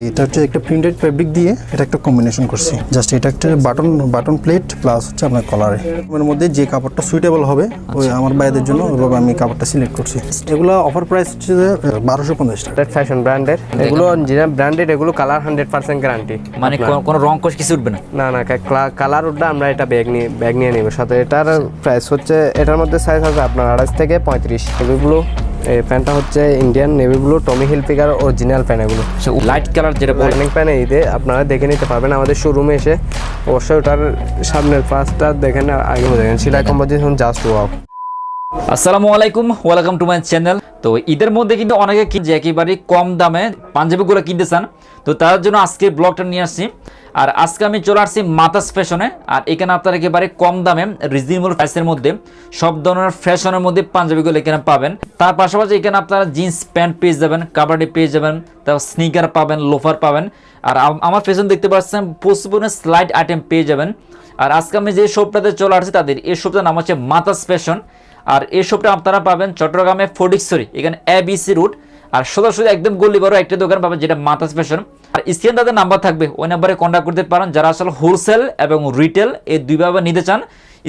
এটা হচ্ছে একটা প্রিন্টেড ফেব্রিক দিয়ে এটা একটা কম্বিনেশন করছি। জাস্ট এটা একটা বাটন বাটন প্লেট প্লাস হচ্ছে আপনার কলারে এর মধ্যে যে কাপড়টা সুইটেবল হবে ওই আমার বাইদের জন্য ওইভাবে আমি কাপড়টা সিলেক্ট করছি। এগুলো অফার প্রাইস হচ্ছে বারোশো পঞ্চাশ টাকা। ব্র্যান্ডেড ফ্যাশন ব্র্যান্ডের এগুলো অরিজিনাল ব্র্যান্ডেড এগুলো কালার হান্ড্রেড পার্সেন্ট গ্যারান্টি মানে কোনো- কোনো রং কোষ কিছু উঠবে না? না না কালার উঠলে আমরা এটা ব্যাগ নিয়ে ব্যাগ নিয়ে নিব। সাথে এটার প্রাইস হচ্ছে এটার মধ্যে সাইজ আছে আপনার আড়াইশ থেকে পঁয়ত্রিশ। ব্লু এই প্যান্টটা হচ্ছে Indian navy blue Tommy Hilfiger original pant এগুলো। লাইট কালার যেটা বলে। প্যানে এই যে আপনারা দেখে নিতে পারবেন আমাদের শোরুমে এসে। অবশ্যই ওটার সামনের পাঁচটা দেখেন আগে দেখেন। সিলাই কম্পোজিশন জাস্ট ওয়াও আসসালামু আলাইকুম ওয়েলকাম টু মাই চ্যানেল তো ঈদের মধ্যে কিন্তু অনেকে কি- যে একেবারে কম দামে পাঞ্জাবিগুলো কিনতে চান, তো তার জন্য আজকে ব্লগটা নিয়ে আসছি। আর আজকে আমি চলে আসছি মাতাস ফ্যাশনে আর এখানে আপনারা একেবারে কম দামে রিজনেবল প্রাইসের মধ্যে, সব ধরনের ফ্যাশনের মধ্যে পাঞ্জাবিগুলো এখানে পাবেন। তার পাশাপাশি এখানে আপনারা জিন্স প্যান্ট পেয়ে যাবেন, কাবাডি পেয়ে যাবেন, তারপর স্নিকার পাবেন লোফার পাবেন। আর আমার ফ্যাশন দেখতে পাচ্ছেন প্রচুর স্লাইড আইটেম পেয়ে যাবেন। আর আজকে আমি যে শপটাতে চলে আসছি, তাদের এই শপটার নাম হচ্ছে মাতাস ফ্যাশন আর এই শপটা আপনারা পাবেন চট্টগ্রামে ফটিকসরি এখানে এবিসি রুট আর সোজাসুজি একদম গল্লি বড় একটা দোকান পাবেন যেটা মাতাস ফ্যাশন আর স্ক্রিন তাদের নাম্বার থাকবে, ওই নাম্বারে কন্ট্যাক্ট করতে পারেন। যারা আসলে হোলসেল এবং রিটেল এই দুইভাবে নিতে চান,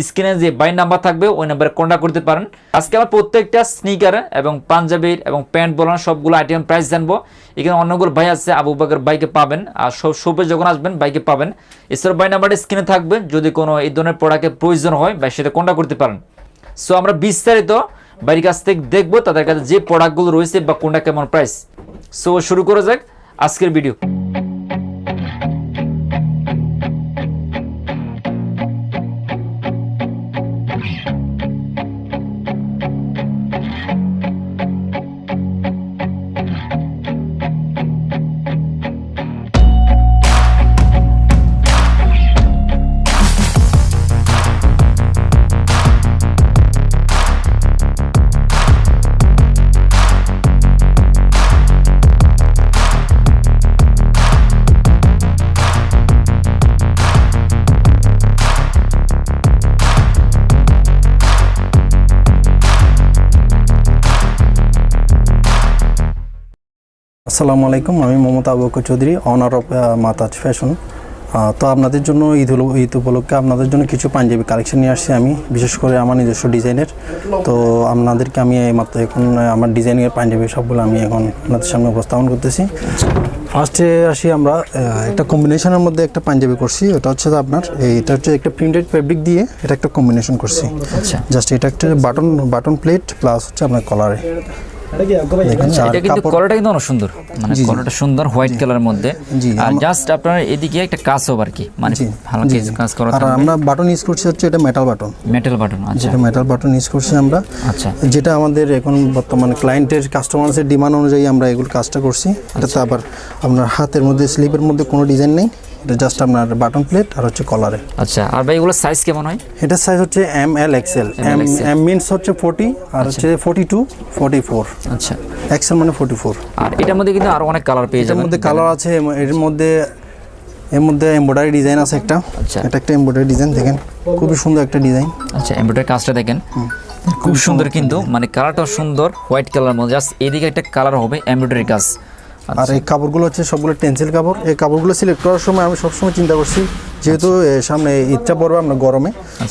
স্ক্রিনে যে বাই নাম্বার থাকবে, ওই নাম্বারে কন্ট্যাক্ট করতে পারেন। আজকে আমার প্রত্যেকটা স্নিকার এবং পাঞ্জাবির এবং প্যান্ট বলান সবগুলো আইটেম প্রাইস জানব। এখানে অন্যগুলো ভাই আছে, আবু বাকের বাইকে পাবেন। আর সব শপে যখন আসবেন বাইকে পাবেন। এছাড়া বাই নাম্বারটা স্ক্রিনে থাকবে, যদি কোনো এই ধরনের প্রোডাক্টের প্রয়োজন হয় বা সেটা কন্ট্যাক্ট করতে পারেন। সো আমরা বিস্তারিত বাড়ির কাছ থেকে দেখব তাদের কাছে যে প্রোডাক্টগুলো রয়েছে বা কোনটা কেমন প্রাইস সো শুরু করা যাক আজকের ভিডিও আসসালামু আলাইকুম আমি Mamata Abu Bakar Chowdhury owner of Mataz fashion তো আপনাদের জন্য ঈদ হলো ঈদ উপলক্ষে আপনাদের জন্য কিছু পাঞ্জাবি কালেকশন নিয়ে আসছি আমি বিশেষ করে আমার নিজস্ব ডিজাইনের। তো আপনাদেরকে আমি এই মাত্র এখন আমার ডিজাইনের পাঞ্জাবি সবগুলো আমি এখন আপনাদের সামনে উপস্থাপন করতেছি। ফার্স্টে আসি আমরা একটা কম্বিনেশনের মধ্যে একটা পাঞ্জাবি করছি ওটা হচ্ছে আপনার এটা হচ্ছে একটা প্রিন্টেড ফেব্রিক দিয়ে এটা একটা কম্বিনেশন করছি। আচ্ছা। জাস্ট এটা একটা বাটন বাটন প্লেট প্লাস হচ্ছে আপনার কলারে এটা কিন্তু কাপড়- কিন্তু অনেক সুন্দর। মানে জি, জি। সুন্দর হোয়াইট কালারের মধ্যে। আর জাস্ট আপনার এদিকে একটা কাজ হবে আর কি। মানে কাজ করা আর আমরা বাটন ইউজ করছি হচ্ছে এটা মেটাল বাটন মেটাল বাটন আচ্ছা। যেটা মেটাল বাটন ইউজ করছি আমরা। আচ্ছা। যেটা আমাদের এখন বর্তমানে ক্লায়েন্টের কাস্টমার্সের ডিমান্ড অনুযায়ী আমরা এগুলো কাজটা করছি। এটাতে আবার আপনার হাতের মধ্যে স্লিপের মধ্যে কোনো ডিজাইন নেই। এটা জাস্ট আপনার বাটন প্লেট আর হচ্ছে কলারে আচ্ছা আর ভাই এগুলো সাইজ কেমন হয়? এটার সাইজ হচ্ছে M L XL M M means হচ্ছে ফোর্টি আর হচ্ছে ফোর্টি টু ফোর্টি ফোর আচ্ছা এক্সেল মানে ফোর্টি ফোর আর এটার মধ্যে কিন্তু আরও অনেক কালার পেয়ে এটার যাবেন। মধ্যে কালার আছে এর মধ্যে এর মধ্যে এমব্রয়ডারি ডিজাইন আছে একটা। আচ্ছা। এটা একটা এমব্রয়ডারি ডিজাইন দেখেন। খুবই সুন্দর একটা ডিজাইন আচ্ছা এমব্রয়ডারি কাজটা দেখেন। খুব সুন্দর কিন্তু মানে কালারটাও সুন্দর হোয়াইট কালার মধ্যে। জাস্ট এদিকে একটা কালার হবে এমব্রয়ডারি কাজ। আর এই কাপড়গুলো হচ্ছে সবগুলো টেন্সিল কাপড়। এই কাপড়গুলো সিলেক্ট করার সময় আমি সবসময় চিন্তা করছি যেহেতু সামনে ঈদটা পড়বে আমরা গরমে।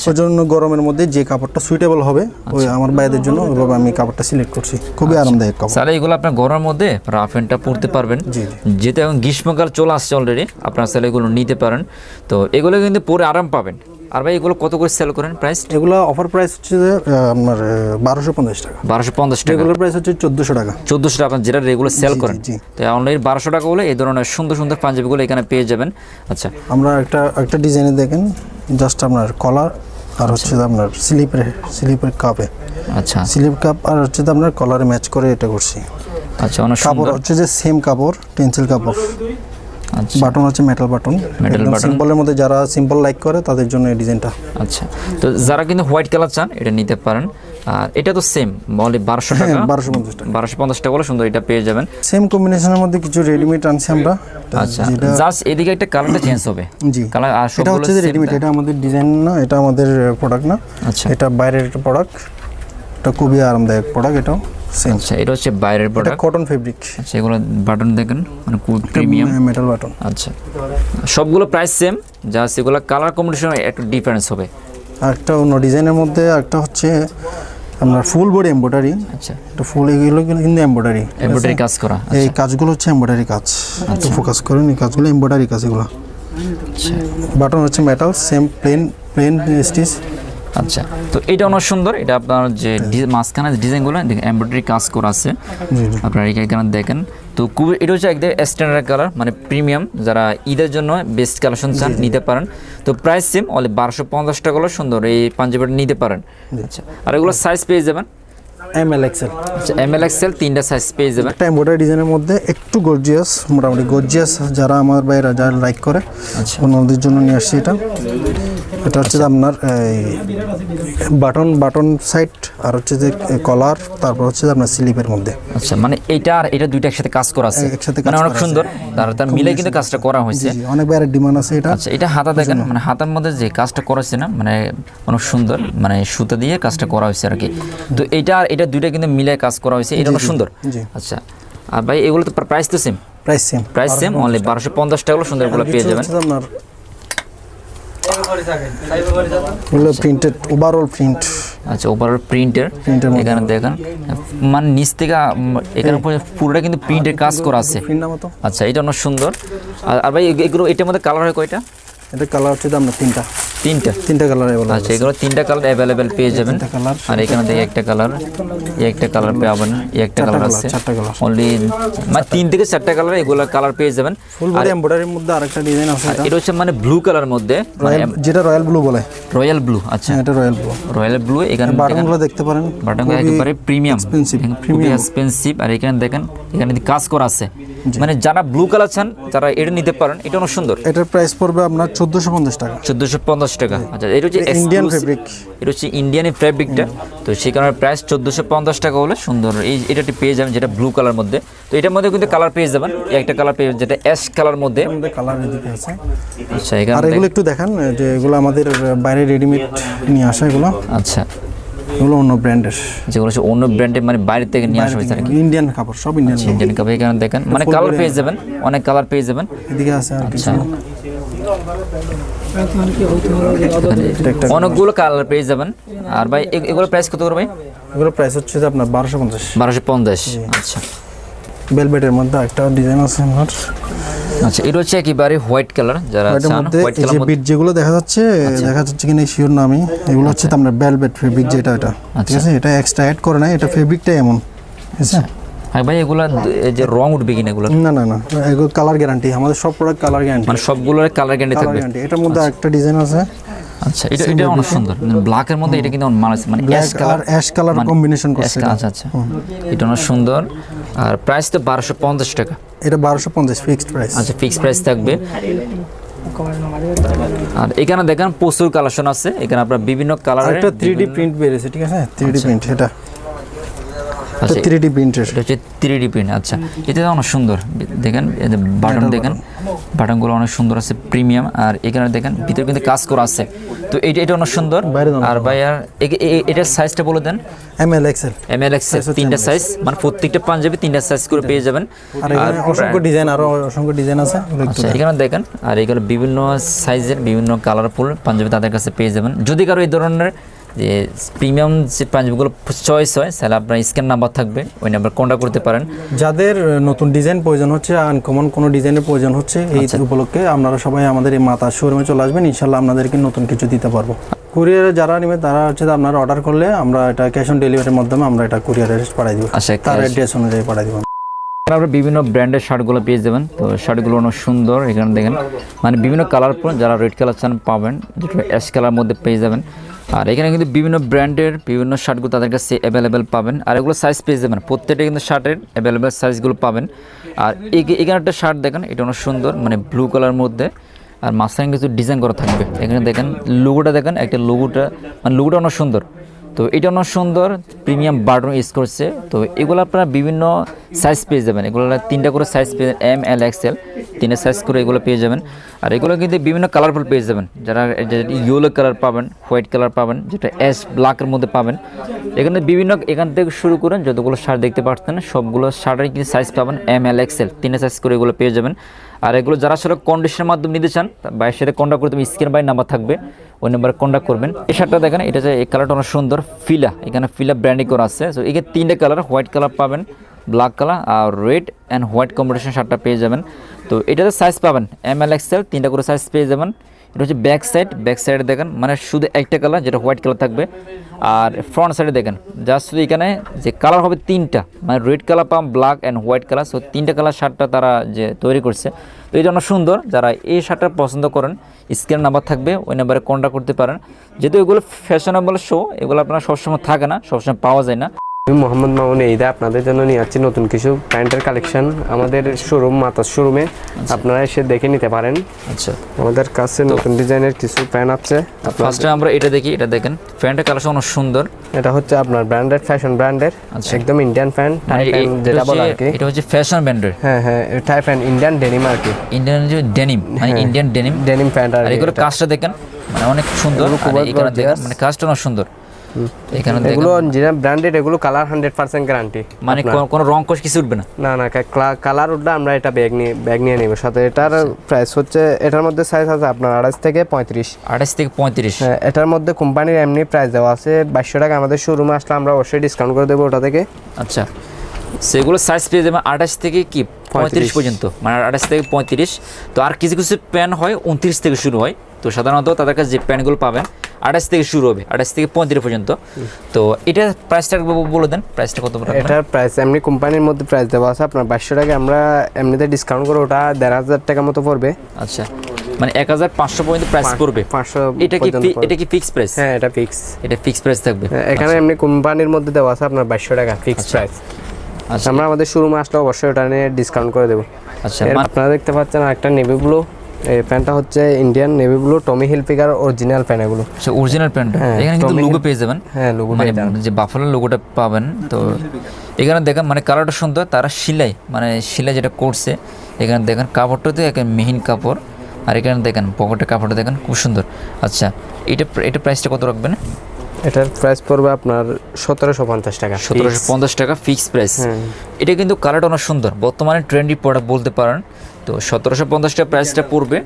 ওই জন্য গরমের মধ্যে যে কাপড়টা সুইটেবল হবে ওই আমার বাইদের জন্য ওইভাবে আমি কাপড়টা সিলেক্ট করছি। খুবই আরামদায়ক কাপড়। তাহলে এগুলো আপনার গরমের মধ্যে রাফ এন্ডটা পরতে পারবেন। যেহেতু এখন গ্রীষ্মকাল চলে আসছে অলরেডি আপনারা তাহলে এগুলো নিতে পারেন। তো এগুলো কিন্তু পরে আরাম পাবেন। আর ভাই এগুলো কত করে সেল করেন প্রাইস এগুলো অফার প্রাইস হচ্ছে আপনার বারোশো পঞ্চাশ টাকা। বারোশো পঞ্চাশ টাকা। রেগুলার প্রাইস হচ্ছে চোদ্দোশো টাকা। চোদ্দোশো টাকা আপনার যেটা রেগুলার সেল করেন। তো অনলাইন বারোশো টাকা হলে এই ধরনের সুন্দর সুন্দর পাঞ্জাবিগুলো এখানে পেয়ে যাবেন। আচ্ছা। আমরা একটা একটা ডিজাইনে দেখেন জাস্ট আপনার কলার আর হচ্ছে আপনার স্লিপের স্লিপের কাপে আচ্ছা। স্লিপ কাপ আর হচ্ছে আপনার কলারে ম্যাচ করে এটা করছি। আচ্ছা অনেক কাপড় হচ্ছে যে সেম কাপড় টেন্সিল কাপড়। আচ্ছা বাটন হচ্ছে মেটাল বাটন Metal button। সিম্পলের মধ্যে যারা সিম্পল লাইক করে তাদের জন্য এই ডিজাইনটা আচ্ছা। তো যারা কিন্তু হোয়াইট কালার চান এটা নিতে পারেন। আর এটা তো সেম বলে বারোশো টাকা। হ্যাঁ বারোশো পঞ্চাশ টাকা। বারোশো পঞ্চাশ টাকা হলে সুন্দর এটা পেয়ে যাবেন। সেম কম্বিনেশনের মধ্যে কিছু রেডিমেড আনছি আমরা। আচ্ছা। জাস্ট এদিকে একটা কালারটা চেঞ্জ হবে। জি। কালার আর এটা হচ্ছে রেডিমেড এটা আমাদের ডিজাইন না এটা আমাদের প্রোডাক্ট না। আচ্ছা। এটা বাইরের একটা প্রোডাক্ট এটা খুবই আরামদায়ক প্রোডাক্ট এটাও। আচ্ছা এটা হচ্ছে বাইরের প্রোডাক্ট কটন ফেব্রিক আচ্ছা এগুলো বাটন দেখেন মানে খুব প্রিমিয়াম মেটাল বাটন আচ্ছা। সবগুলো প্রাইস সেম যা সেগুলো কালার কম্বিনেশন একটু ডিফারেন্স হবে। একটা অন্য ডিজাইনের মধ্যে একটা হচ্ছে আপনার ফুল বডি এমব্রয়ডারি আচ্ছা। এটা ফুল এগুলো কিন্তু এমব্রয়ডারি এমব্রয়ডারি কাজ করা এই কাজগুলো হচ্ছে এমব্রয়ডারি কাজ। একটু ফোকাস করেন এই কাজগুলো এমব্রয়ডারি কাজ এগুলো। বাটন হচ্ছে metal same plain plain stitch আচ্ছা তো এটা অনেক সুন্দর। এটা আপনার যে মাঝখানে ডিজাইনগুলো এমব্রয়ডারি কাজ করা আছে। আপনারা এখানে দেখেন। তো খুবই এটা হচ্ছে একদম স্ট্যান্ডার্ড কালার মানে প্রিমিয়াম যারা ঈদের জন্য বেস্ট কালেকশন চান নিতে পারেন। তো প্রাইস সেম অলে বারোশো পঞ্চাশ টাকা সুন্দর এই পাঞ্জাবিটা নিতে পারেন। আচ্ছা আর এগুলো সাইজ পেয়ে যাবেন। এম এল এক্সেল আচ্ছা এম এল এক্সেল তিনটা সাইজ পেয়ে যাবেন। একটা এমব্রয়ডারি ডিজাইনের মধ্যে একটু গর্জিয়াস মোটামুটি গর্জিয়াস যারা আমার বাইরা যারা লাইক করে আচ্ছা। ওনাদের জন্য নিয়ে আসছি এটা। এটা হচ্ছে আপনার এই বাটন বাটন সাইড আর হচ্ছে যে কলার তারপর হচ্ছে আপনার স্লিপের মধ্যে। আচ্ছা মানে এটা আর এটা দুইটা একসাথে কাজ করা আছে? একসাথে মানে অনেক সুন্দর। তার তার মিলে কিন্তু কাজটা করা হয়েছে। অনেক বাইরের ডিমান্ড আছে এটা। আচ্ছা এটা হাতা দেখেন মানে হাতার মধ্যে যে কাজটা করেছে না মানে অনেক সুন্দর মানে সুতা দিয়ে কাজটা করা হয়েছে আর কি। তো এটা আর এটা দুইটা কিন্তু মিলে কাজ করা হয়েছে। এটা অনেক সুন্দর। আচ্ছা। আর ভাই এগুলো তো প্রাইস তো same price same price same only বারোশো পঞ্চাশ টাকা। সুন্দর এগুলো পেয়ে যাবেন। এগুলো প্রিন্টেড ওভারঅল প্রিন্ট আচ্ছা ওভারঅল প্রিন্টের এখানে দেখেন। মানে নিচ থেকে এখানে পুরোটা কিন্তু প্রিন্টের কাজ করা আছে। আচ্ছা এটা অনেক সুন্দর। আর আর ভাই এগুলো এটার মধ্যে কালার হয় কয়টা? এটা কালার হচ্ছে আপনার তিনটা। তিনটা? তিনটা কালার এগুলো আচ্ছা এগুলো তিনটা কালার অ্যাভেলেবেল পেয়ে যাবেন। আর এখানে দেখে একটা কালার এই একটা কালার পাবেন এই একটা কালার আছে। চারটা কালার অনলি মানে তিন থেকে চারটা কালার এগুলো কালার পেয়ে যাবেন। ফুল বডি এমব্রয়ডারির মধ্যে আরেকটা ডিজাইন আছে এটা। হচ্ছে মানে ব্লু কালার মধ্যে যেটা রয়্যাল ব্লু বলে। রয়্যাল ব্লু আচ্ছা। হ্যাঁ এটা রয়্যাল ব্লু রয়্যাল ব্লু এখানে দেখেন বাটনগুলো দেখতে পারেন। বাটনগুলো একেবারে প্রিমিয়াম খুবই এক্সপেন্সিভ আর এখানে দেখেন এখানে কাজ করা আছে মানে যারা ব্লু কালার চান তারা এটা নিতে পারেন এটা অনেক সুন্দর। এটার প্রাইস পড়বে আপনার চোদ্দোশো পঞ্চাশ টাকা। চোদ্দোশো পঞ্চাশ টাকা। আচ্ছা এটা হচ্ছে ইন্ডিয়ান ফেব্রিক এটা হচ্ছে ইন্ডিয়ান ফেব্রিকটা তো সেই কারণে প্রাইস চোদ্দোশো পঞ্চাশ টাকা হলে সুন্দর। এই এটা একটি পেয়ে যাবেন যেটা ব্লু কালার মধ্যে। তো এটার মধ্যে কিন্তু কালার পেয়ে যাবেন। একটা কালার পেয়ে যেটা অ্যাশ কালার মধ্যে। কালার এদিকে আছে। আচ্ছা এখানে আর এগুলো একটু দেখান যে এগুলো আমাদের বাইরে রেডিমেড নিয়ে আসা এগুলো। আচ্ছা। এগুলো অন্য ব্র্যান্ডের যেগুলো হচ্ছে অন্য ব্র্যান্ডের মানে বাইরে থেকে নিয়ে আসা হয়েছে আর কি। ইন্ডিয়ান কাপড় সব ইন্ডিয়ান ইন্ডিয়ান কাপড়। এখানে দেখেন। মানে কালার পেয়ে যাবেন। অনেক কালার পেয়ে যাবেন। এদিকে আছে আর কিছু এটা একটা অনেকগুলো কালার পেয়ে যাবেন। আর ভাই এগুলো প্রাইস কত করে ভাই? এগুলো প্রাইস হচ্ছে যে আপনার বারোশো পঞ্চাশ। বারোশো পঞ্চাশ আচ্ছা। বেলবেটের মধ্যে একটা ডিজাইন আছে আমার। আচ্ছা এটা হচ্ছে একেবারে হোয়াইট কালার যারা চান মধ্যে হোয়াইট বিট যেগুলো দেখা যাচ্ছে দেখা যাচ্ছে কিনা শিওর না আমি। এগুলো হচ্ছে তো আপনার বেলবেট ফেব্রিক যেটা এটা ঠিক আছে? এটা এক্সট্রা অ্যাড করে না এটা ফেব্রিকটাই এমন। ঠিক আছে? হ্যাঁ ভাই এগুলো এই যে রং উঠবে কিনা এগুলো? না না না এগুলো কালার গ্যারান্টি আমাদের সব প্রোডাক্ট কালার গ্যারান্টি মানে সবগুলোর কালার কালার থাকবে? গ্যারান্টি এটার মধ্যে একটা ডিজাইন আছে। আচ্ছা এটা এটা অনেক সুন্দর। ব্ল্যাকের মধ্যে এটা কিন্তু মানাচ্ছে মানে ash colour ash colour combination করছে আচ্ছা আচ্ছা। এটা অনেক সুন্দর। আর প্রাইস তো বারোশো পঞ্চাশ টাকা। এটা বারোশো পঞ্চাশ ফিক্সড প্রাইস আচ্ছা ফিক্স প্রাইস থাকবে। আর এখানে দেখেন প্রচুর কালেকশন আছে। এখানে আপনার বিভিন্ন কালারের একটা থ্রি ডি প্রিন্ট বেরিয়েছে ঠিক আছে? থ্রি ডি প্রিন্ট এটা। আচ্ছা থ্রি প্রিন্টের এটা হচ্ছে থ্রি প্রিন্ট আচ্ছা। এটা অনেক সুন্দর। দেখেন বাটন দেখেন বাটনগুলো অনেক সুন্দর আছে প্রিমিয়াম আর এখানে দেখেন ভিতরে কিন্তু কাজ করা আছে। তো এটা এটা অনেক সুন্দর। বাইরে দাও না। আর ভাই আর এ- এ- এটার সাইজটা বলে দেন। M L XL M L X তিনটা সাইজ মানে প্রত্যেকটা পাঞ্জাবি তিনটা সাইজ করে পেয়ে যাবেন। আর এখানে অসংখ্য ডিজাইন আরও অসংখ্য ডিজাইন আছে। আচ্ছা এখানে দেখেন আর এগুলো বিভিন্ন সাইজের বিভিন্ন কালারফুল পাঞ্জাবি তাদের কাছে পেয়ে যাবেন। যদি কারও এই ধরনের যে প্রিমিয়াম যে পাঞ্জাবিগুলো চয়েস হয় তাহলে আপনার স্ক্যান নাম্বার থাকবে ওই নাম্বার কন্ট্যাক্ট করতে পারেন। যাদের নতুন ডিজাইন প্রয়োজন হচ্ছে আনকমন কোনো ডিজাইনের প্রয়োজন হচ্ছে এই আচ্ছা। উপলক্ষে আপনারা সবাই আমাদের এই মাতা শোরুমে চলে আসবেন ইনশাল্লাহ আপনাদেরকে নতুন কিছু দিতে পারব। কুরিয়ারে যারা নেবে তারা হচ্ছে আপনারা অর্ডার করলে আমরা এটা ক্যাশ অন ডেলিভারির মাধ্যমে আমরা এটা কুরিয়ারে পাঠিয়ে দিব। আচ্ছা তার অ্যাড্রেস অনুযায়ী পাঠিয়ে দিব। আপনারা বিভিন্ন ব্র্যান্ডের শার্টগুলো পেয়ে যাবেন তো শার্টগুলো অনেক সুন্দর এখানে দেখেন। মানে বিভিন্ন কালার যারা রেড কালার চান পাবেন যেটা অ্যাশ কালার মধ্যে পেয়ে যাবেন। আর এখানে কিন্তু বিভিন্ন ব্র্যান্ডের বিভিন্ন শার্টগুলো তাদের কাছে অ্যাভেলেবেল পাবেন। আর এগুলো সাইজ পেয়ে যাবেন। প্রত্যেকটা কিন্তু শার্টের অ্যাভেলেবেল সাইজগুলো পাবেন। আর এখানে একটা শার্ট দেখেন, এটা অনেক সুন্দর মানে ব্লু কালার মধ্যে। আর মাঝখানে কিছু ডিজাইন করা থাকবে। এখানে দেখেন লোগোটা দেখেন, একটা লোগোটা মানে লোগোটা অনেক সুন্দর। তো এটা অনেক সুন্দর প্রিমিয়াম বাটন ইউজ করছে। তো এগুলো আপনারা বিভিন্ন সাইজ পেয়ে যাবেন। এগুলো তিনটা করে সাইজ পেয়ে এম এল এক্সেল তিনটা সাইজ করে এগুলো পেয়ে যাবেন। আর এগুলো কিন্তু বিভিন্ন কালারফুল পেয়ে যাবেন। যারা ইয়েলো কালার পাবেন হোয়াইট কালার পাবেন, যেটা অ্যাশ ব্ল্যাকের মধ্যে পাবেন। এখানে বিভিন্ন, এখান থেকে শুরু করেন যতগুলো শার্ট দেখতে পাচ্ছেন সবগুলো শার্টের কিন্তু সাইজ পাবেন এম এল এক্সেল তিনটা সাইজ করে এগুলো পেয়ে যাবেন। আর এগুলো যারা আসলে কন্ডিশনের মাধ্যমে নিতে চান বাইরের সাথে কন্ট্যাক্ট করতে স্ক্রিন বাই নাম্বার থাকবে, ওই নাম্বারে কন্ডাক্ট করবেন। এই শার্টটা দেখেন, এটা যে এই কালারটা অনেক সুন্দর ফিলা এখানে ফিলা ব্র্যান্ডিং করা আছে। সো এখানে তিনটে কালার হোয়াইট কালার পাবেন ব্ল্যাক কালার আর রেড অ্যান্ড হোয়াইট কম্বিনেশন শার্টটা পেয়ে যাবেন। তো এটাতে সাইজ পাবেন এম এল এক্সেল তিনটা করে সাইজ পেয়ে যাবেন। এটা হচ্ছে ব্যাক সাইড ব্যাক সাইডে দেখেন মানে শুধু একটা কালার যেটা হোয়াইট কালার থাকবে। আর ফ্রন্ট সাইডে দেখেন জাস্ট শুধু এখানে যে কালার হবে তিনটা মানে red colour palm black and white colour so তিনটা কালার শার্টটা তারা যে তৈরি করছে। তো এই জন্য সুন্দর, যারা এই শার্টটা পছন্দ করেন স্ক্রিন নাম্বার থাকবে, ওই নাম্বারে কন্ট্যাক্ট করতে পারেন। যেহেতু এগুলো ফ্যাশনেবল শো এগুলো আপনার সবসময় থাকে না, সবসময় পাওয়া যায় না। আমি মোহাম্মদ মামুন এইদা আপনাদের জন্য নিয়ে যাচ্ছি নতুন কিছু প্যান্টের কালেকশন। আমাদের শোরুম মাতার শোরুমে আপনারা এসে দেখে নিতে পারেন। আচ্ছা। আমাদের কাছে নতুন ডিজাইনের কিছু প্যান্ট আছে। ফার্স্টে আমরা এটা দেখি এটা দেখেন। প্যান্টের কালারটা অনেক সুন্দর। এটা হচ্ছে আপনার ব্র্যান্ডেড ফ্যাশন ব্র্যান্ডের আচ্ছা। একদম ইন্ডিয়ান প্যান্ট টাই প্যান্ট যেটা বলে আর কি। এটা হচ্ছে ফ্যাশন ব্র্যান্ডের হ্যাঁ হ্যাঁ টাই প্যান্ট ইন্ডিয়ান ডেনিম আর কি। ইন্ডিয়ান যে ডেনিম মানে ইন্ডিয়ান ডেনিম ডেনিম প্যান্ট আর এগুলো। কাজটা দেখেন মানে অনেক সুন্দর। মানে কাজটা অনেক সুন্দর। এখানে এগুলো যেটা ব্র্যান্ডেড এগুলো কালার হান্ড্রেড পার্সেন্ট গ্যারান্টি মানে কোনো- কোনো রং কোষ কিছু উঠবে না? না না কালার উঠলে আমরা এটা ব্যাগ নিয়ে ব্যাগ নিয়ে নেব। সাথে এটার প্রাইস হচ্ছে এটার মধ্যে সাইজ আছে আপনার আড়াইশ থেকে পঁয়ত্রিশ। থেকে পঁয়ত্রিশ। হ্যাঁ এটার মধ্যে কোম্পানির এমনি প্রাইস দেওয়া আছে। বাইশশো টাকা আমাদের শোরুমে আসলে আমরা অবশ্যই ডিসকাউন্ট করে দেবো ওটা থেকে। আচ্ছা। সেগুলো সাইজ পেয়ে আঠাশ থেকে কি? পঁয়ত্রিশ পর্যন্ত। মানে আঠাশ থেকে পঁয়ত্রিশ। তো আর কিছু কিছু প্যান হয় উনত্রিশ থেকে শুরু হয়। তো সাধারণত তাদের কাছে যে প্যান্টগুলো পাবেন আঠাশ থেকে শুরু হবে আঠাশ থেকে পঁয়ত্রিশ পর্যন্ত। তো এটা প্রাইসটা বলে দেন প্রাইসটা কত এটার প্রাইস এমনি কোম্পানির মধ্যে প্রাইস দেওয়া আছে আপনার বাইশশো টাকা আমরা এমনিতে ডিসকাউন্ট করে ওটা দেড় হাজার টাকা মতো পড়বে। আচ্ছা মানে এক হাজার পাঁচশো পর্যন্ত প্রাইস পড়বে। পাঁচশো এটা কি। এটা কি ফিক্স প্রাইস হ্যাঁ এটা ফিক্স এটা ফিক্স প্রাইস থাকবে। এখানে এমনি কোম্পানির মধ্যে দেওয়া আছে আপনার বাইশশো টাকা ফিক্স প্রাইস আচ্ছা। আমরা আমাদের শোরুমে আসলে অবশ্যই ওটা নিয়ে ডিসকাউন্ট করে দেবো। আচ্ছা আপনারা দেখতে পাচ্ছেন একটা নেভি ব্লু এই প্যান্টটা হচ্ছে Indian navy blue Tommy Hilfiger original pant এগুলো। আচ্ছা অরিজিনাল প্যান্ট এখানে কিন্তু লোগো পেয়ে যাবেন। হ্যাঁ লোগো মানে যে বাফালোর লোগোটা পাবেন তো এখানে দেখেন মানে কালারটা সুন্দর তারা সেলাই মানে সেলাই যেটা করছে এখানে দেখেন কাপড়টাতে একটা মিহিন কাপড় আর এখানে দেখেন পকেটের কাপড়টা দেখেন খুব সুন্দর। আচ্ছা এটা এটা প্রাইসটা কত রাখবেন? এটার প্রাইস পড়বে আপনার সতেরোশো পঞ্চাশ টাকা। সতেরোশো পঞ্চাশ টাকা ফিক্স প্রাইস হ্যাঁ। এটা কিন্তু কালারটা অনেক সুন্দর বর্তমানে ট্রেন্ডি প্রোডাক্ট বলতে পারেন। তো সতেরোশো পঞ্চাশটা প্রাইসটা পড়বে।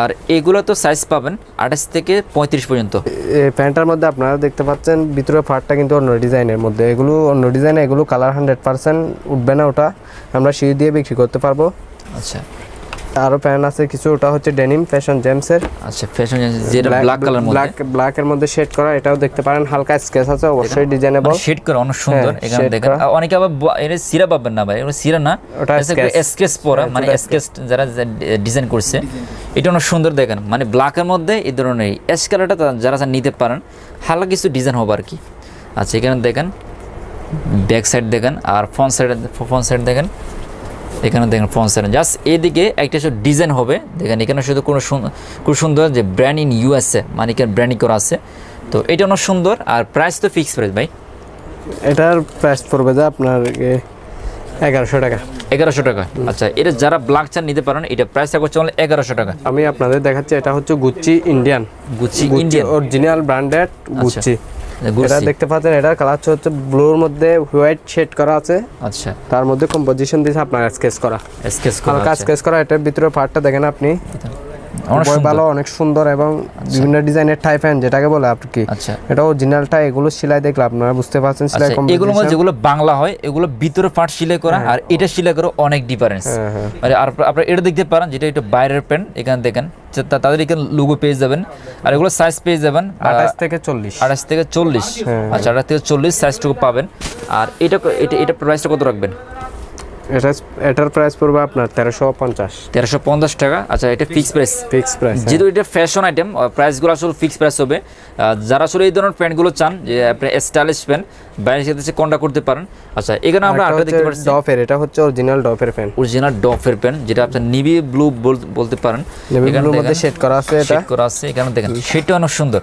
আর এগুলো তো সাইজ পাবেন আঠাশ থেকে পঁয়ত্রিশ পর্যন্ত। এই প্যান্টটার মধ্যে আপনারা দেখতে পাচ্ছেন ভিতরে ফাটটা কিন্তু অন্য ডিজাইনের মধ্যে। এগুলো অন্য ডিজাইন এগুলো কালার হান্ড্রেড পার্সেন্ট উঠবে না ওটা। আমরা সিঁড়ি দিয়ে বিক্রি করতে পারব। আচ্ছা। আরও প্যান্ট আছে কিছু ওটা হচ্ছে ডেনিম ফ্যাশন জেমসের। আচ্ছা ফ্যাশন জেমস যেটা ব্ল্যাক কালার মধ্যে। ব্ল্যাক ব্ল্যাকের মধ্যে শেড করা এটাও দেখতে পারেন হালকা স্কেচ আছে অবশ্যই ডিজাইনেবল শেড করা অনেক সুন্দর হ্যাঁ, এখানে দেখেন। অনেকে আবার এর সিরা পাবেন না ভাই এগুলো সিরা না ওটা স্কেচ পরা মানে স্কেচ যারা ডিজাইন করছে এটা অনেক সুন্দর দেখেন। মানে ব্ল্যাকের মধ্যে এই ধরনের এস কালারটা যারা যারা নিতে পারেন হালকা কিছু ডিজাইন হবে আর কি। আচ্ছা এখানে দেখেন ব্যাক সাইড দেখেন আর ফ্রন্ট সাইড ফ্রন্ট সাইড দেখেন। এখানে দেখেন ফ্রন্ট সাইড জাস্ট এদিকে একটা শুধু ডিজাইন হবে। দেখেন এখানে শুধু কোনো খুব সুন্দর যে ব্র্যান্ড ইন ইউএসএ মানে এখানে ব্র্যান্ডিং করা আছে। তো এটা অনেক সুন্দর আর প্রাইস তো ফিক্স প্রাইস ভাই। এটার প্রাইস পড়বে যে আপনার এগারোশো টাকা। এগারোশো টাকা। আচ্ছা এটা যারা ব্ল্যাক চান নিতে পারেন এটা প্রাইস হচ্ছে অনলি এগারোশো টাকা। আমি আপনাদের দেখাচ্ছি এটা হচ্ছে Gucci Indian Gucci Gucci Indian original branded Gucci এটা দেখতে পাচ্ছেন এটার কালার হচ্ছে ব্লুর মধ্যে হোয়াইট শেড করা আছে। আচ্ছা। তার মধ্যে কম্পোজিশন দিয়েছে আপনার স্কেচ করা। স্কেচ করা হালকা স্কেচ করা এটার ভিতরে পার্টটা দেখেন আপনি। ভালো অনেক সুন্দর এবং বিভিন্ন ডিজাইনের টাই প্যান্ট যেটাকে বলে আপনি কি। আচ্ছা। এটা অরিজিনালটা এগুলো সেলাই দেখলে আপনারা বুঝতে পারছেন সেলাই আচ্ছা composition। এগুলো মধ্যে যেগুলো বাংলা হয় এগুলো ভিতরে পার্ট সেলাই করা আর এটা সেলাই করা অনেক ডিফারেন্স হ্যাঁ, হ্যাঁ। মানে আর আপনারা এটা দেখতে পারেন যেটা এটা বাইরের প্যান্ট এখানে দেখেন। তাদের এখানে লোগো পেয়ে যাবেন। আর এগুলো সাইজ পেয়ে যাবেন আঠাশ থেকে চল্লিশ। আঠাশ থেকে চল্লিশ। হ্যাঁ। আচ্ছা আঠাশ থেকে চল্লিশ সাইজটুকু পাবেন। আর এটা এটা এটা প্রাইসটা কত রাখবেন? এটা এটার প্রাইস পড়বে আপনার তেরোশো পঞ্চাশ। তেরোশো পঞ্চাশ টাকা। আচ্ছা এটা ফিক্স প্রাইস ফিক্স প্রাইস যেহেতু এটা ফ্যাশন আইটেম প্রাইসগুলো আসলে ফিক্স প্রাইস হবে। যারা আসলে এই ধরনের প্যান্টগুলো চান যে আপনি স্টাইলিশ প্যান্ট বাইরের সাথে কন্ট্যাক্ট করতে পারেন। আচ্ছা এখানে আমরা আরেকটা দেখতে পাচ্ছি। ডফের এটা হচ্ছে original Duffer pant original Duffer pant যেটা নিভি ব্লু বলতে পারেন। নেভি এখানে মধ্যে শেড করা আছে এটা। করা আছে এখানে দেখেন। সেটা অনেক সুন্দর।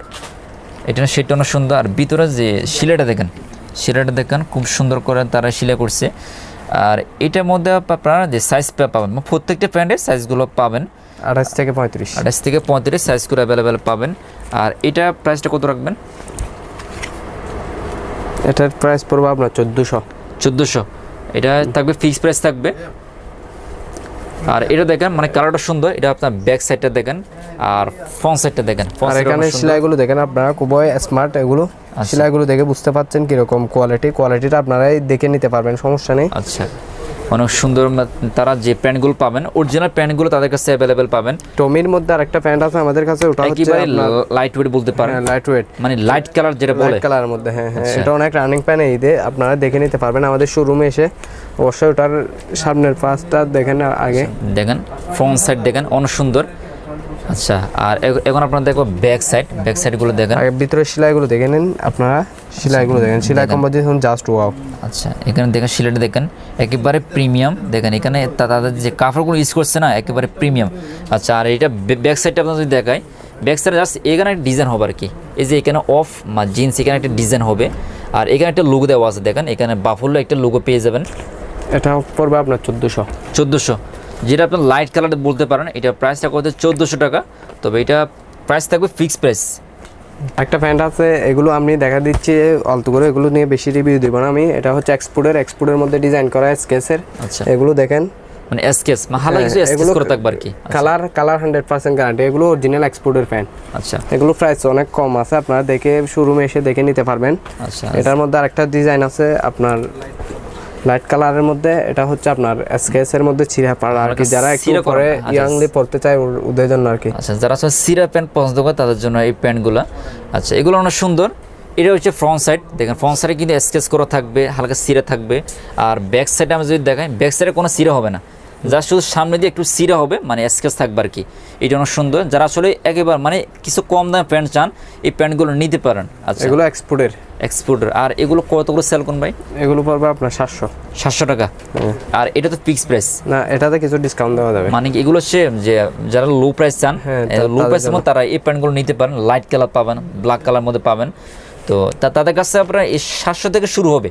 এটা সেটা অনেক সুন্দর। আর ভিতরে যে শিলাটা দেখেন শিলাটা দেখেন খুব সুন্দর করে তারা শিলা করছে। আর এটার মধ্যে আপনারা যে সাইজ পাবেন মানে প্রত্যেকটা প্যান্টের সাইজগুলো পাবেন। আঠাশ থেকে পঁয়ত্রিশ। আঠাশ থেকে পঁয়ত্রিশ সাইজগুলো অ্যাভেলেবেল পাবেন। আর এটা প্রাইসটা কত রাখবেন? এটার প্রাইস পড়বে আপনার চোদ্দোশো। চোদ্দোশো। এটা থাকবে ফিক্স প্রাইস থাকবে। আর এটা দেখেন মানে কালারটা সুন্দর। এটা আপনার ব্যাক সাইডটা দেখেন আর ফ্রন্ট সাইডটা দেখেন। আর এখানে সেলাইগুলো দেখেন আপনারা খুবই স্মার্ট এগুলো। সেলাইগুলো দেখে বুঝতে পারছেন কীরকম কোয়ালিটি কোয়ালিটিটা আপনারাই দেখে নিতে পারবেন সমস্যা নেই। আচ্ছা। অনেক সুন্দর তারা যে প্যান্টগুলো পাবেন অরিজিনাল প্যান্টগুলো তাদের কাছে অ্যাভেলেবেল পাবেন। টমির মধ্যে আরেকটা প্যান্ট আছে আমাদের কাছে ওটা হচ্ছে একেবারে লাইট ওয়েট বলতে পারেন। লাইট ওয়েট মানে লাইট কালার যেটা বলে। লাইট কালারের মধ্যে হ্যাঁ হ্যাঁ আচ্ছা। এটা অনেক রানিং প্যান্ট এই দিয়ে আপনারা দেখে নিতে পারবেন আমাদের শোরুমে এসে। অবশ্যই ওটার সামনের পাঁচটা দেখেন আগে। দেখেন ফ্রন্ট সাইড দেখেন অনেক সুন্দর। আচ্ছা আর এখন আপনারা দেখব ব্যাক সাইড ব্যাক সাইডগুলো দেখেন। আগে ভিতরে সেলাইগুলো দেখে নিন আপনারা সেলাইগুলো দেখেন। সেলাই কম্পোজিশন জাস্ট ওয়াও আচ্ছা এখানে দেখেন সিলেটে দেখেন একেবারে প্রিমিয়াম দেখেন এখানে তাদের যে কাপড়গুলো ইউজ করছে না একেবারে প্রিমিয়াম আচ্ছা আর এটা ব্যাক সাইডটা আপনার যদি দেখায় ব্যাক সাইডে জাস্ট এখানে একটা ডিজাইন হবে আর কি। এই যে এখানে অফ জিন্স এখানে একটা ডিজাইন হবে। আর এখানে একটা লোগো দেওয়া আছে দেখেন। এখানে বাফুল্লো একটা লোগো পেয়ে যাবেন। এটা পড়বে আপনার চোদ্দোশো। চোদ্দোশো। যেটা আপনার লাইট কালার বলতে পারেন এটা প্রাইসটা কত চোদ্দোশো টাকা। তবে এটা প্রাইস থাকবে ফিক্স প্রাইস একটা প্যান্ট আছে এগুলো আমি দেখা দিচ্ছি অল্প করে এগুলো নিয়ে বেশি রিভিউ দেবো না আমি। এটা হচ্ছে এক্সপোর্টের এক্সপোর্টের মধ্যে ডিজাইন করা স্কেচের আচ্ছা। এগুলো দেখেন। মানে এসকেস মানে হালা কিছু হ্যাঁ, এসকেস করে থাকবে আর কি। Colour colour hundred percent guarantee এগুলো অরিজিনাল এক্সপোর্টের প্যান্ট আচ্ছা। এগুলো প্রাইস অনেক কম আছে আপনারা দেখে শোরুমে এসে দেখে নিতে পারবেন। আচ্ছা। এটার মধ্যে আরেকটা ডিজাইন আছে আপনার লাইট কালারের মধ্যে এটা হচ্ছে আপনার এসকেএস এর মধ্যে ছিঁড়া পাড়া আর কি। যারা একটু পরে আচ্ছা। ইয়াংলি পড়তে চায় ওদের জন্য আর কি। আচ্ছা যারা আসলে সিরা প্যান্ট পছন্দ করে তাদের জন্য এই প্যান্টগুলো। আচ্ছা এগুলো অনেক সুন্দর। এটা হচ্ছে ফ্রন্ট সাইড দেখেন ফ্রন্ট সাইডে কিন্তু স্কেচ করা থাকবে হালকা সিরা থাকবে। আর ব্যাক সাইডে আমি যদি দেখাই ব্যাক সাইডে কোনো সিরা হবে না। যা শুধু সামনে দিয়ে একটু সিরা হবে মানে স্কেচ থাকবে আর কি। এটা অনেক সুন্দর। যারা আসলে একেবারে মানে কিছু কম দামে প্যান্ট চান এই প্যান্টগুলো নিতে পারেন। আচ্ছা। এগুলো এক্সপোর্টের। এক্সপোর্টার। আর এগুলো কতগুলো সেল করুন ভাই? এগুলো পড়বে আপনার সাতশো। সাতশো টাকা। আর এটা তো ফিক্স প্রাইস না এটাতে কিছু ডিসকাউন্ট দেওয়া যাবে। মানে এগুলো সে যে যারা লো প্রাইস চান হ্যাঁ, লো তাদের প্রাইসের মধ্যে তারা এই প্যান্টগুলো নিতে পারেন লাইট কালার পাবেন ব্ল্যাক কালার মধ্যে পাবেন। তো তা- তাদের কাছে আপনার এই সাতশো থেকে শুরু হবে।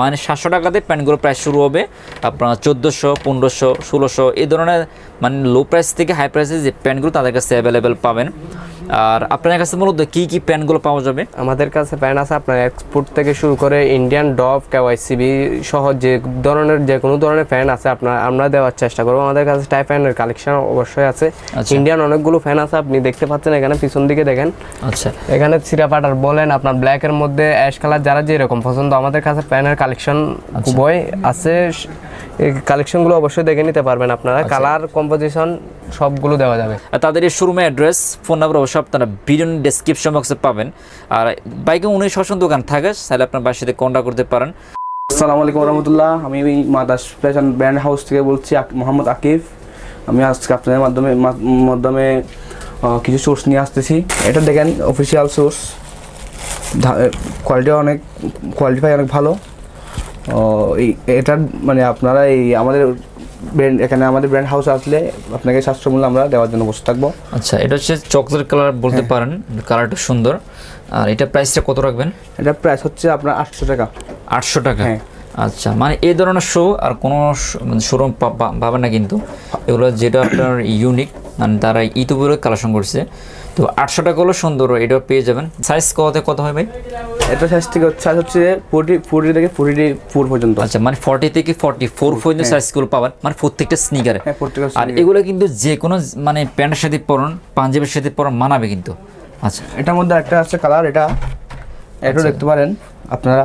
মানে সাতশো টাকাতে প্যান্টগুলো প্রাইস শুরু হবে। আপনার চোদ্দোশো, পনেরোশো, ষোলোশো, এই ধরনের মানে লো প্রাইস থেকে হাই প্রাইসে যে প্যান্টগুলো তাদের কাছে অ্যাভেলেবেল পাবেন। আর আপনার কাছে মূলত কি কী প্যান্টগুলো পাওয়া যাবে? আমাদের কাছে প্যান আছে আপনার এক্সপোর্ট থেকে শুরু করে ইন্ডিয়ান ডব কেওয়াইসিবি সহ যে ধরনের যে কোনো ধরনের ফ্যান আছে আপনার আমরা দেওয়ার চেষ্টা করব। আমাদের কাছে টাইপ ফ্যানের কালেকশন অবশ্যই আছে। আচ্ছা। ইন্ডিয়ান অনেকগুলো ফ্যান আছে আপনি দেখতে পাচ্ছেন এখানে পিছন দিকে দেখেন। আচ্ছা। এখানে সিরা পাটার বলেন আপনার ব্ল্যাকের মধ্যে অ্যাশ কালার যারা যেরকম পছন্দ আমাদের কাছে প্যানের কালেকশন খুবই আছে। এই কালেকশনগুলো অবশ্যই দেখে নিতে পারবেন আপনারা। কালার কম্পোজিশন সবগুলো দেওয়া যাবে। তাদের এই শোরুমের অ্যাড্রেস ফোন নাম্বার অবশ্যই আপনারা ভিডিও ডেসক্রিপশন বক্সে পাবেন। আর বাইকে উনিশ সবসময় দোকান থাকে তাহলে আপনার বাসার সাথে কন্ট্যাক্ট করতে পারেন। আসসালামু আলাইকুম রহমতুল্লাহ আমি মাদাস ফ্যাশন ব্র্যান্ড হাউস থেকে বলছি মোহাম্মদ আকিফ। আমি আজকে আপনাদের মাধ্যমে মাধ্যমে কিছু সোর্স নিয়ে আসতেছি। এটা দেখেন অফিসিয়াল সোর্স কোয়ালিটি অনেক কোয়ালিটি অনেক ভালো। এটার মানে আপনারা এই আমাদের ব্র্যান্ড এখানে আমাদের ব্র্যান্ড হাউস আসলে আপনাকে সাতশো মূল্য আমরা দেওয়ার জন্য বসে থাকব। আচ্ছা এটা হচ্ছে চকলেট কালার বলতে পারেন কালারটা সুন্দর। আর এটা প্রাইসটা কত রাখবেন? এটা প্রাইস হচ্ছে আপনার আটশো টাকা। আটশো টাকা? হ্যাঁ। আচ্ছা মানে এই ধরনের শো আর কোনো শোরুম পাবেন না কিন্তু। এগুলো যেটা আপনার ইউনিক মানে তারা ইউটিউবের কালেকশন করছে। তো আটশো টাকা হলো সুন্দর এটা পেয়ে যাবেন। সাইজ কত কত হয় ভাই? এটা সাইজ থেকে সাইজ হচ্ছে ফোর্টি ফোর্টি থেকে ফোর্টি ফোর পর্যন্ত। আচ্ছা মানে ফর্টি থেকে ফর্টি ফোর পর্যন্ত সাইজগুলো পাবেন মানে প্রত্যেকটা স্নিকারে হ্যাঁ আর এগুলো কিন্তু যে কোনো মানে প্যান্টের সাথে পরন পাঞ্জাবের সাথে পরন মানাবে কিন্তু। আচ্ছা। এটার মধ্যে একটা আছে কালার এটা এটা দেখতে পারেন আপনারা।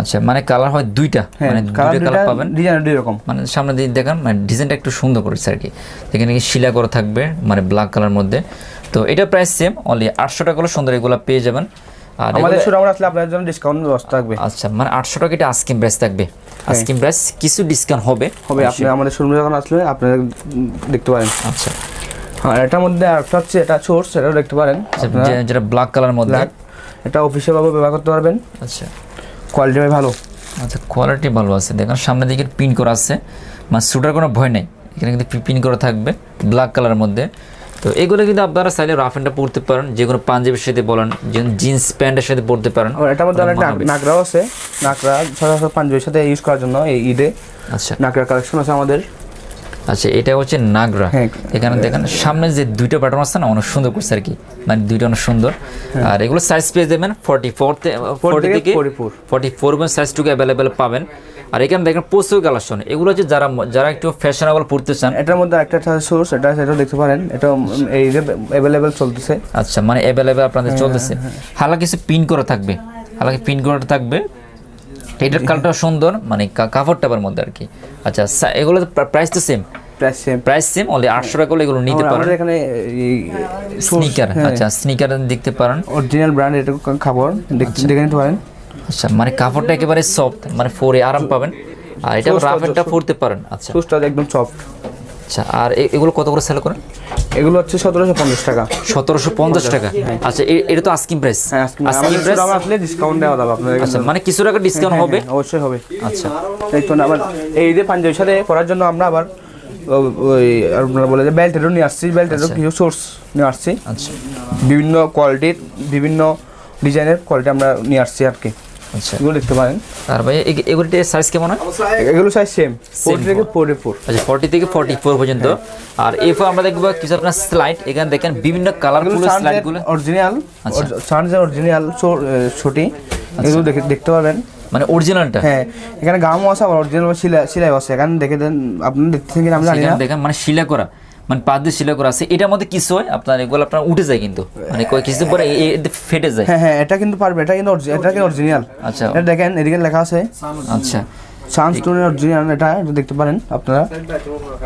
আচ্ছা মানে কালার হয় দুইটা হ্যাঁ মানে দুইটা কালার পাবেন। ডিজাইন দুই রকম। মানে সামনে দিয়ে দেখেন মানে ডিজাইনটা একটু সুন্দর করেছে আর কি। এখানে কি শিলা করা থাকবে মানে ব্ল্যাক কালার মধ্যে। তো এটা প্রাইস সেম অনলি আটশো টাকা হলো সুন্দর এগুলো পেয়ে যাবেন। আর আমাদের এগুলো- শোরুমে আসলে আপনাদের জন্য ডিসকাউন্ট ব্যবস্থা থাকবে। আচ্ছা মানে আটশো টাকা এটা আস্কিম প্রাইস থাকবে। আস্কিম প্রাইস কিছু ডিসকাউন্ট হবে। হবে আপনি আমাদের শোরুমে যখন আসলে আপনারা দেখতে পারেন। আচ্ছা। হ্যাঁ এটার মধ্যে আরেকটা হচ্ছে এটা সোর্স এটাও দেখতে পারেন। আচ্ছা, যেটা ব্ল্যাক কালার মধ্যে। এটা অফিসিয়াল ভাবে ব্যবহার করতে পারবেন। আচ্ছা। কোয়ালিটি ভালো। আচ্ছা কোয়ালিটি ভালো আছে। দেখুন সামনের দিকে পিন করা আছে। মানে সুটার কোনো ভয় নেই। এখানে কিন্তু পিন করা থাকবে ব্ল্যাক কালারের মধ্যে। তো এগুলো কিন্তু আপনারা চাইলে রাফ অ্যান্ডটা পরতে পারেন যে কোনো পাঞ্জাবির সাথে বলেন জিন্স প্যান্টের সাথে পরতে পারেন। এটার মধ্যে অনেক নাক- মানাবে। নাকড়াও আছে। নাকড়া সচরাচর পাঞ্জাবির সাথে ইউজ করার জন্য এই ঈদে আচ্ছা। নাকড়া কালেকশন আছে আমাদের। আচ্ছা এটা হচ্ছে নাগরা। হ্যাঁ। এখানে দেখেন সামনে যে দুইটা বাটন আছে না অনেক সুন্দর করছে আর কি। মানে দুইটা অনেক সুন্দর। আর এগুলো সাইজ পেয়ে যাবেন ফর্টি ফোর ফোর্টি থেকে থেকে 44 ফর্টি ফোর সাইজটুকু অ্যাভেলেবেল পাবেন। আর এখানে দেখেন প্রচুর কালেকশন। এগুলো হচ্ছে যারা যারা একটু ফ্যাশনেবল পড়তে চান। এটার মধ্যে একটা সোর্স এটা সেটাও দেখতে পারেন। এটা এই যে অ্যাভেলেবেল চলতেছে। আচ্ছা মানে অ্যাভেলেবেল আপনাদের চলতেছে। হালকা কিছু পিন করা থাকবে। হালকা পিন করা থাকবে। এটার কালারটা সুন্দর মানে কাপড় টাপের মধ্যে আর কি। আচ্ছা এগুলো প্রাইস তো same price same price same only আটশো টাকা করে এগুলো নিতে পারেন। আমাদের এখানে স্নিকার আচ্ছা স্নিকার দেখতে পারেন। অরিজিনাল ব্র্যান্ড এটা খাবার দেখতে দেখে নিতে পারেন। আচ্ছা মানে কাপড়টা একেবারে সফট মানে পরে আরাম পাবেন। আর এটা Source টা রাফেনটা just- পরতে পারেন আচ্ছা। শুজটা একদম সফট আচ্ছা আর এগুলো কত করে সেল করেন? এগুলো হচ্ছে সতেরোশো পঞ্চাশ টাকা। সতেরোশো পঞ্চাশ টাকা। আচ্ছা এ- এটা তো আস্কিং প্রাইস হ্যাঁ আস্কিং প্রাইস আসলে ডিসকাউন্ট দেওয়া যাবে আপনাদের আচ্ছা মানে কিছু টাকা ডিসকাউন্ট হবে? হ্যাঁ, অবশ্যই হবে। আচ্ছা। দেখুন আবার এই যে পাঞ্জাবির সাথে পরার জন্য আমরা আবার ওই আপনারা বলে যে বেল্টেরও নিয়ে আসছি বেল্টেরও কিছু সোর্স নিয়ে আসছি। আচ্ছা। বিভিন্ন কোয়ালিটির বিভিন্ন ডিজাইনের কোয়ালিটি আমরা নিয়ে আসছি আর কি। আচ্ছা। এগুলো দেখতে পারেন। আর ভাই এ- এগুলির সাইজ কেমন হয়? এগুলো সাইজ সেম ফোর্টি থেকে ফোর্টি ফোর আচ্ছা ফর্টি থেকে ফর্টি ফোর পর্যন্ত আর এরপর আমরা দেখব কিছু আপনার স্লাইড এখানে দেখেন বিভিন্ন কালারফুল স্লাইডগুলো অরিজিনাল আচ্ছা। সানজের অরিজিনাল ছুটি। এগুলো দেখতে পাবেন। মানে অরিজিনালটা হ্যাঁ। এখানে গামও আছে আবার অরিজিনাল সিলাই সিলাই আছে এখানে দেখে দেন আপনি দেখতেছেন কিনা আমি জানি না। দেখেন মানে শিলা করা। মানে পাঁচ দিয়ে শিলা করা আছে এটার মধ্যে কিছু হয় আপনার এগুলো আপনার উঠে যায় কিন্তু। মানে কয়েক কিছুদিন পরে ফেটে যায়। হ্যাঁ হ্যাঁ এটা কিন্তু পারবে এটা কিন্তু এটা কিন্তু অরিজিনাল আচ্ছা। এটা দেখেন এদিকে লেখা আছে। আচ্ছা। সানস্টোনের অরিজিনাল এটা এটা দেখতে পারেন আপনারা।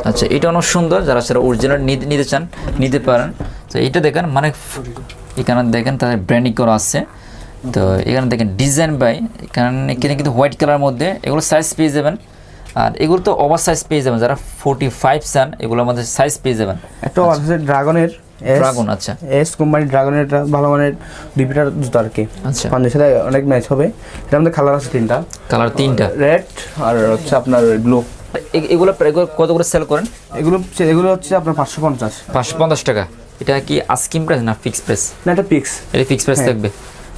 আচ্ছা এটা অনেক সুন্দর যারা সেটা অরিজিনাল নিতে চান নিতে পারেন। তো এটা দেখেন মানে এখানে দেখেন তাদের ব্র্যান্ডিং করা আছে। তো এখানে দেখেন ডিজাইন বাই এখানে এখানে কিন্তু হোয়াইট কালার মধ্যে এগুলো সাইজ পেয়ে যাবেন। আর এগুলো তো ওভার সাইজ পেয়ে যাবেন যারা ফোর্টি ফাইভ চান এগুলো আমাদের সাইজ পেয়ে যাবেন। একটা আছে ড্রাগনের ড্রাগন আচ্ছা। এস কোম্পানি ড্রাগনের এটা ভালো মানের রিপিটার জুতো আর কি। আচ্ছা। পাঞ্জের সাথে অনেক ম্যাচ হবে। এটার মধ্যে কালার আছে তিনটা। কালার তিনটা। রেড আর হচ্ছে আপনার ব্লু এগুলো কত করে সেল করেন? এগুলো এগুলো হচ্ছে আপনার পাঁচশো পঞ্চাশ। পাঁচশো পঞ্চাশ টাকা। এটা কি আস্কিম প্রাইস না ফিক্স প্রাইস না এটা পিক্স এটা ফিক্স প্রাইস হ্যাঁ। থাকবে।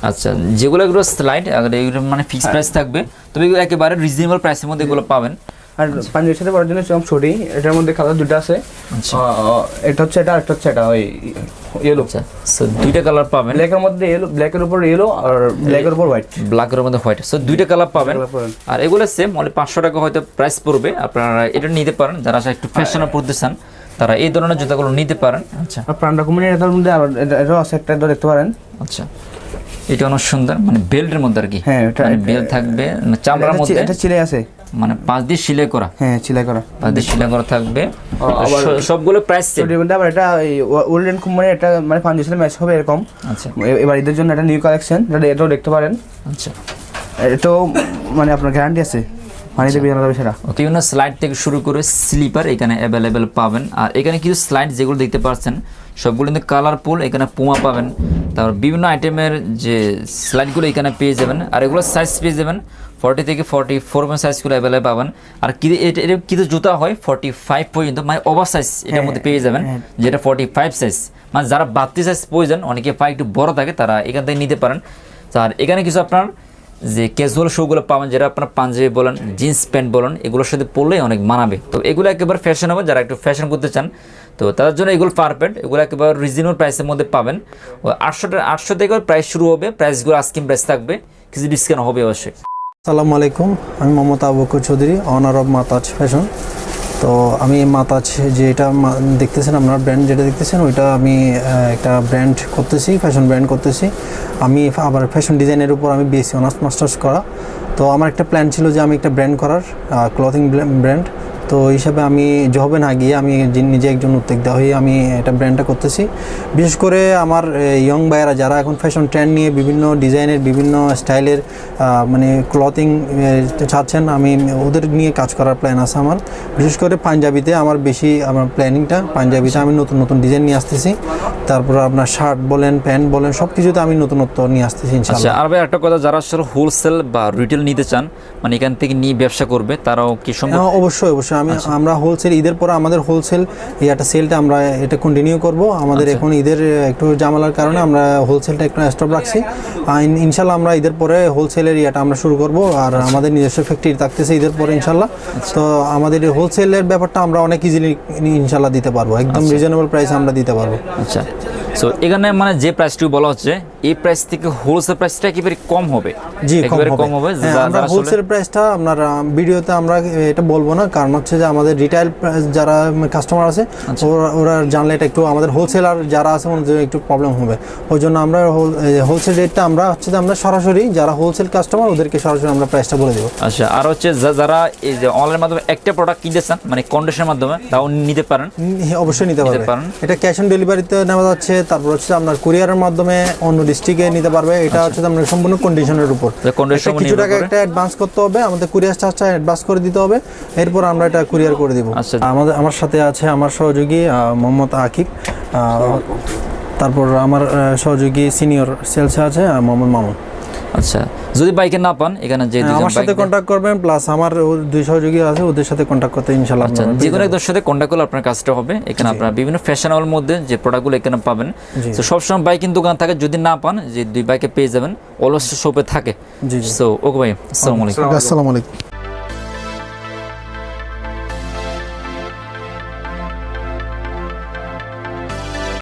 আচ্ছা যেগুলো এগুলো স্লাইড এগুলো মানে ফিক্স প্রাইস থাকবে তবে এগুলো একেবারে রিজনেবল প্রাইসের মধ্যে এগুলো পাবেন। আর পাঞ্জের সাথে পরার জন্য সেরকম ছুটি এটার মধ্যে কালার দুটো আছে। আচ্ছা। এটা হচ্ছে এটা আর একটা হচ্ছে এটা ওই ইয়েলো আচ্ছা সো দুইটা কালার পাবেন। ব্ল্যাকের মধ্যে ইয়েলো ব্ল্যাকের উপর ইয়েলো আর ব্ল্যাকের উপর হোয়াইট ব্ল্যাকের মধ্যে হোয়াইট সো দুইটা কালার পাবেন। আর এগুলো সেম অনলি পাঁচশো টাকা হয়তো প্রাইস পড়বে আপনারা এটা নিতে পারেন যারা আসলে একটু ফ্যাশনে পড়তে চান তারা এই ধরনের জুতাগুলো নিতে পারেন আচ্ছা। আর প্রাণ ডকুমেন্টের এটার মধ্যে এটাও আছে একটা দেখতে পারেন। আচ্ছা। এটা অনেক সুন্দর মানে বেল্টের মধ্যে আর কি হ্যাঁ, মানে বেল্ট থাকবে মানে চামড়ার মধ্যে। এটা চিলে আছে। মানে পাঁচ দিয়ে সিলাই করা। হ্যাঁ চিলাই করা। পাঁচ দিয়ে সিলাই করা থাকবে। সবগুলো প্রাইস সেম আবার এটা ওল্ডেন কোম্পানির এটা মানে পাঞ্জের সাথে ম্যাচ হবে এরকম। আচ্ছা। এবার ঈদের জন্য একটা নিউ কালেকশন এটা এটাও দেখতে পারেন। আচ্ছা। এটাও মানে আপনার গ্যারান্টি আছে। পানিতে বেরোনো যাবে সেটা। ওকে বিভিন্ন স্লাইড থেকে শুরু করে স্লিপার এখানে অ্যাভেলেবেল পাবেন। আর এখানে কিছু স্লাইড যেগুলো দেখতে পাচ্ছেন সবগুলো কিন্তু কালারফুল এখানে পুমা পাবেন। তারপর বিভিন্ন আইটেমের যে স্লাইডগুলো এখানে পেয়ে যাবেন। আর এগুলো সাইজ পেয়ে যাবেন। ফর্টি থেকে ফর্টি ফোর সাইজগুলো অ্যাভেলেবেল পাবেন। আর কি এটা কিছু জুতা হয় ফর্টি ফাইভ পর্যন্ত মানে ওভার সাইজ এটার মধ্যে পেয়ে যাবেন যেটা ফর্টি ফাইভ সাইজ মানে যারা বাড়তি সাইজ প্রয়োজন অনেকে পায়ে একটু বড় থাকে তারা এখান থেকে নিতে পারেন। আর এখানে কিছু আপনার যে ক্যাজুয়াল শুগুলো পাবেন যেটা আপনার পাঞ্জাবি বলেন জিন্স প্যান্ট বলেন এগুলোর সাথে পরলেই অনেক মানাবে। তো এগুলো একেবারে ফ্যাশন হবে যারা একটু ফ্যাশন করতে চান তো তার জন্য এগুলো পারফেক্ট এগুলো একেবারে রিজনেবল প্রাইসের মধ্যে পাবেন। আটশো আটশো থেকে প্রাইস শুরু হবে প্রাইসগুলো আস্কিম প্রাইস থাকবে, কিছু ডিসকাউন্ট হবে অবশ্যই। আসসালামু আলাইকুম, আমি Mohammad Abu Bakar Chowdhury owner of Mataz fashion তো আমি মাতাজ যেটা দেখতেছেন, আপনার ব্র্যান্ড যেটা দেখতেছেন, ওইটা আমি একটা ব্র্যান্ড করতেছি ফ্যাশন ব্র্যান্ড করতেছি। আমি আবার ফ্যাশন ডিজাইনের উপর আমি বিএসসি অনার্স মাস্টার্স করা। তো আমার একটা প্ল্যান ছিল যে আমি একটা ব্র্যান্ড করার ক্লথিং ব্র্যান্ড তো হিসাবে আমি জবে না গিয়ে আমি নিজে একজন উদ্যোক্তা হয়ে আমি এটা ব্র্যান্ডটা করতেছি। বিশেষ করে আমার ইয়ং ভাইয়েরা যারা এখন ফ্যাশন ট্রেন্ড নিয়ে বিভিন্ন ডিজাইনের বিভিন্ন স্টাইলের মানে ক্লথিং চাচ্ছেন আমি ওদের নিয়ে কাজ করার প্ল্যান আছে আমার। বিশেষ করে পাঞ্জাবিতে আমার বেশি আমার প্ল্যানিংটা পাঞ্জাবিতে আমি নতুন নতুন ডিজাইন নিয়ে আসতেছি। তারপর আপনার শার্ট বলেন প্যান্ট বলেন সব কিছুতে আমি নতুনত্ব নিয়ে আসতেছি আচ্ছা আর ভাই একটা কথা যারা আসলে হোলসেল বা রিটেল নিতে চান মানে এখান থেকে নিয়ে ব্যবসা করবে তারাও কি সম্ভব? হ্যাঁ, অবশ্যই অবশ্যই। আমি আমরা হোলসেল ঈদের পরে আমাদের হোলসেল একটা সেলটা আমরা এটা কন্টিনিউ করব। আমাদের এখন ঈদের একটু জামালার কারণে আমরা হোলসেলটা একটু স্টপ রাখছি। ইনশাল্লাহ আমরা ঈদের পরে হোলসেলের ইয়েটা আমরা শুরু করব। আর আমাদের নিজস্ব ফ্যাক্টরি থাকতেছে ঈদের পরে ইনশাল্লাহ। তো আমাদের হোলসেলের ব্যাপারটা আমরা অনেক ইজিলি ইনশাল্লাহ দিতে পারব। একদম রিজনেবল প্রাইস আমরা দিতে পারব। আচ্ছা। সো এখানে মানে যে প্রাইসটি বলা হচ্ছে এই প্রাইস থেকে হোলসেল প্রাইসটা একেবারে কম হবে। জি কম একেবারে হবে। কম হবে। হ্যাঁ, আমরা হোলসেল প্রাইসটা আপনার ভিডিওতে আমরা এটা বলব না কারণ হচ্ছে যে আমাদের রিটেল যারা কাস্টমার আছে আচ্ছা। ওরা জানলে এটা একটু আমাদের হোলসেলার যারা আছে ওদের একটু প্রবলেম হবে। ওই জন্য আমরা হোলসেল রেটটা আমরা হচ্ছে যে আমরা সরাসরি যারা হোলসেল কাস্টমার ওদেরকে সরাসরি আমরা প্রাইসটা বলে দেবো। আচ্ছা আর হচ্ছে যারা এই যে অনলাইনের মাধ্যমে একটা প্রোডাক্ট কিনতে চান মানে কন্ডিশনের মাধ্যমে তাও নিতে পারেন। অবশ্যই নিতে পারেন। এটা ক্যাশ অন ডেলিভারিতে নেওয়া যাচ্ছে তারপর হচ্ছে আপনার কুরিয়ারের মাধ্যমে অন্য ডিস্ট্রিক্টে নিতে পারবে। এটা হচ্ছে আপনার সম্পূর্ণ কন্ডিশনের উপর। কিছু টাকা একটা অ্যাডভান্স করতে হবে। আমাদের কুরিয়ার চার্জটা অ্যাডভান্স করে দিতে হবে। এরপর আমরা এটা কুরিয়ার করে দিব। আচ্ছা। আমাদের আমার সাথে আছে আমার সহযোগী মোহাম্মদ আকিব। আহ, তারপর আমার সহযোগী সিনিয়র সেলসে আছে মোহাম্মদ মামুন। আচ্ছা যদি বাইকে না পান এখানে যে হ্যাঁ, আমার সাথে কন্ট্যাক্ট করবেন প্লাস আমার দুই সহযোগী আছে ওদের সাথে কন্ট্যাক্ট করতে ইনশাল্লাহ আচ্ছা যে কোনো যাবেন। সাথে কন্ট্যাক্ট করলে আপনার কাজটা হবে। এখানে আপনার বিভিন্ন ফ্যাশনেবল মধ্যে যে প্রোডাক্টগুলো এখানে পাবেন। তো সবসময় বাইকিং দোকান থাকে যদি না পান যে দুই বাইকে পেয়ে যাবেন অলস শপে থাকে। সো ওকে ভাই আসসালামু আলাইকুম। আসসালামু আলাইকুম।